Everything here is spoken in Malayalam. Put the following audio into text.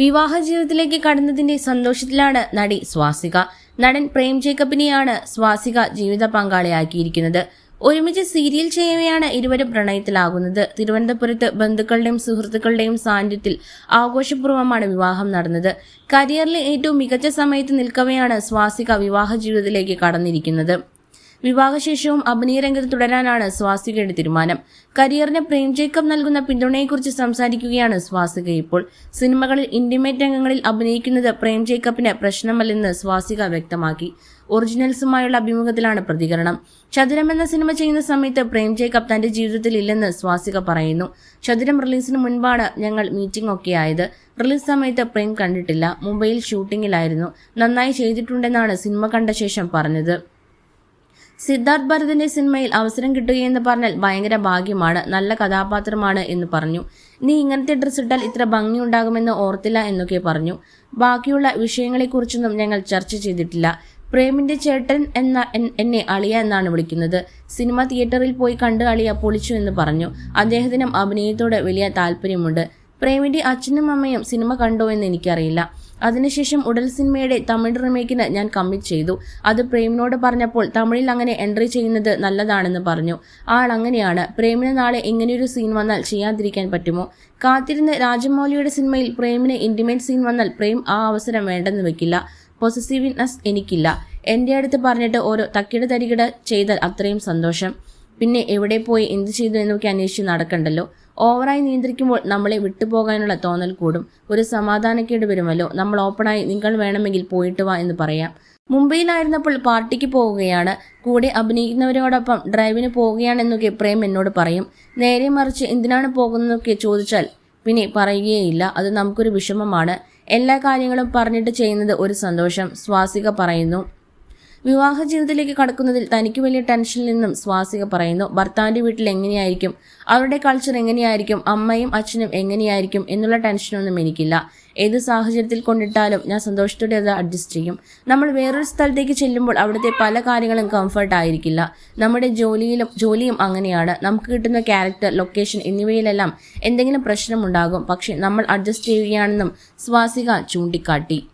വിവാഹ ജീവിതത്തിലേക്ക് കടന്നതിന്റെ സന്തോഷത്തിലാണ് നടി സ്വാസിക. നടൻ പ്രേം ജേക്കബിനെയാണ് സ്വാസിക ജീവിത പങ്കാളിയാക്കിയിരിക്കുന്നത്. ഒരുമിച്ച് സീരിയൽ ചെയ്യവെയാണ് ഇരുവരും പ്രണയത്തിലാകുന്നത്. തിരുവനന്തപുരത്ത് ബന്ധുക്കളുടെയും സുഹൃത്തുക്കളുടെയും സാന്നിധ്യത്തിൽ ആഘോഷപൂർവമാണ് വിവാഹം നടന്നത്. കരിയറിലെ ഏറ്റവും മികച്ച സമയത്ത് നിൽക്കവെയാണ് സ്വാസിക വിവാഹ ജീവിതത്തിലേക്ക് കടന്നിരിക്കുന്നത്. വിവാഹശേഷവും അഭിനയരംഗത്ത് തുടരാനാണ് സ്വാസികയുടെ തീരുമാനം. കരിയറിന് പ്രേം ജേക്കബ് നൽകുന്ന പിന്തുണയെക്കുറിച്ച് സംസാരിക്കുകയാണ് സ്വാസിക. ഇപ്പോൾ സിനിമകളിൽ ഇന്റിമേറ്റ് രംഗങ്ങളിൽ അഭിനയിക്കുന്നത് പ്രേം ജേക്കബിന് പ്രശ്നമല്ലെന്ന് സ്വാസിക വ്യക്തമാക്കി. ഒറിജിനൽസുമായുള്ള അഭിമുഖത്തിലാണ് പ്രതികരണം. ചതുരം എന്ന സിനിമ ചെയ്യുന്ന സമയത്ത് പ്രേം ജേക്കബ് തന്റെ ജീവിതത്തിൽ ഇല്ലെന്ന് സ്വാസിക പറയുന്നു. ചതുരം റിലീസിന് മുൻപാണ് ഞങ്ങൾ മീറ്റിംഗ് ഒക്കെ ആയത്. റിലീസ് സമയത്ത് പ്രേം കണ്ടിട്ടില്ല. മുംബൈയിൽ ഷൂട്ടിങ്ങിലായിരുന്നു. നന്നായി ചെയ്തിട്ടുണ്ടെന്നാണ് സിനിമ കണ്ട ശേഷം പറഞ്ഞത്. സിദ്ധാർത്ഥ് ഭരതന്റെ സിനിമയിൽ അവസരം കിട്ടുകയെന്ന് പറഞ്ഞാൽ ഭയങ്കര ഭാഗ്യമാണ്. നല്ല കഥാപാത്രമാണ് എന്ന് പറഞ്ഞു. നീ ഇങ്ങനത്തെ ഡ്രസ് ഇട്ടാൽ ഇത്ര ഭംഗി ഉണ്ടാകുമെന്ന് ഓർത്തില്ല എന്നൊക്കെ പറഞ്ഞു. ബാക്കിയുള്ള വിഷയങ്ങളെക്കുറിച്ചൊന്നും ഞങ്ങൾ ചർച്ച ചെയ്തിട്ടില്ല. പ്രേമിന്റെ ചേട്ടൻ എന്ന എന്നെ അളിയ എന്നാണ് വിളിക്കുന്നത്. സിനിമ തിയേറ്ററിൽ പോയി കണ്ട് അളിയ പൊളിച്ചു എന്ന് പറഞ്ഞു. അദ്ദേഹത്തിനും അഭിനയത്തോട് വലിയ താല്പര്യമുണ്ട്. പ്രേമിന്റെ അച്ഛനും അമ്മയും സിനിമ കണ്ടോ എന്ന് എനിക്കറിയില്ല. അതിനുശേഷം ഉടൽ സിനിമയുടെ തമിഴ് റിമേക്കിന് ഞാൻ കമ്മിറ്റ് ചെയ്തു. അത് പ്രേമിനോട് പറഞ്ഞപ്പോൾ തമിഴിൽ അങ്ങനെ എൻട്രി ചെയ്യുന്നത് നല്ലതാണെന്ന് പറഞ്ഞു. ആൾ അങ്ങനെയാണ്. പ്രേമിന് നാളെ ഇങ്ങനെയൊരു സീൻ വന്നാൽ ചെയ്യാതിരിക്കാൻ പറ്റുമോ? കാത്തിരുന്ന് രാജമൗലിയുടെ സിനിമയിൽ പ്രേമിന് ഇന്റിമേറ്റ് സീൻ വന്നാൽ പ്രേം ആ അവസരം വേണ്ടെന്ന് വെക്കില്ല. പൊസസീവ്നെസ് എനിക്കില്ല. എന്റെ അടുത്ത് പറഞ്ഞിട്ട് ഓരോ തക്കിട തരികിട ചെയ്താൽ അത്രയും സന്തോഷം. പിന്നെ എവിടെ പോയി എന്ത് ചെയ്തു എന്നൊക്കെ അന്വേഷിച്ച് നടക്കണ്ടല്ലോ. ഓവറായി നിയന്ത്രിക്കുമ്പോൾ നമ്മളെ വിട്ടുപോകാനുള്ള തോന്നൽ കൂടും. ഒരു സമാധാനക്കേട് വരുമല്ലോ. നമ്മൾ ഓപ്പണായി നിങ്ങൾ വേണമെങ്കിൽ പോയിട്ട് വാ എന്ന് പറയാം. മുംബൈയിലായിരുന്നപ്പോൾ പാർട്ടിക്ക് പോവുകയാണ്. കൂടെ അഭിനയിക്കുന്നവരോടൊപ്പം ഡ്രൈവിന് പോവുകയാണെന്നൊക്കെ പ്രേം എന്നോട് പറയും. നേരെ മറിച്ച് എന്തിനാണ് പോകുന്നതൊക്കെ ചോദിച്ചാൽ പിന്നെ പറയുകയില്ല അത് നമുക്കൊരു വിഷമമാണ്. എല്ലാ കാര്യങ്ങളും പറഞ്ഞിട്ട് ചെയ്യുന്നത് ഒരു സന്തോഷം സ്വാസിക പറയുന്നു. വിവാഹ ജീവിതത്തിലേക്ക് കടക്കുന്നതിൽ തനിക്ക് വലിയ ടെൻഷനിൽ നിന്നും സ്വാസിക പറയുന്നു ഭർത്താവിന്റെ വീട്ടിൽ എങ്ങനെയായിരിക്കും? അവരുടെ കൾച്ചർ എങ്ങനെയായിരിക്കും? അമ്മയും അച്ഛനും എങ്ങനെയായിരിക്കും? എന്നുള്ള ടെൻഷനൊന്നും എനിക്കില്ല. ഏത് സാഹചര്യത്തിൽ കൊണ്ടിട്ടാലും ഞാൻ സന്തോഷത്തോടെ അത് അഡ്ജസ്റ്റ് ചെയ്യും. നമ്മൾ വേറൊരു സ്ഥലത്തേക്ക് ചെല്ലുമ്പോൾ അവിടുത്തെ പല കാര്യങ്ങളും കംഫർട്ട് ആയിരിക്കില്ല. നമ്മുടെ ജോലിയിലും ജോലിയും അങ്ങനെയാണ്. നമുക്ക് കിട്ടുന്ന ക്യാരക്ടർ ലൊക്കേഷൻ എന്നിവയിലെല്ലാം എന്തെങ്കിലും പ്രശ്നമുണ്ടാകും. പക്ഷേ നമ്മൾ അഡ്ജസ്റ്റ് ചെയ്യുകയാണെന്നും സ്വാസിക ചൂണ്ടിക്കാട്ടി.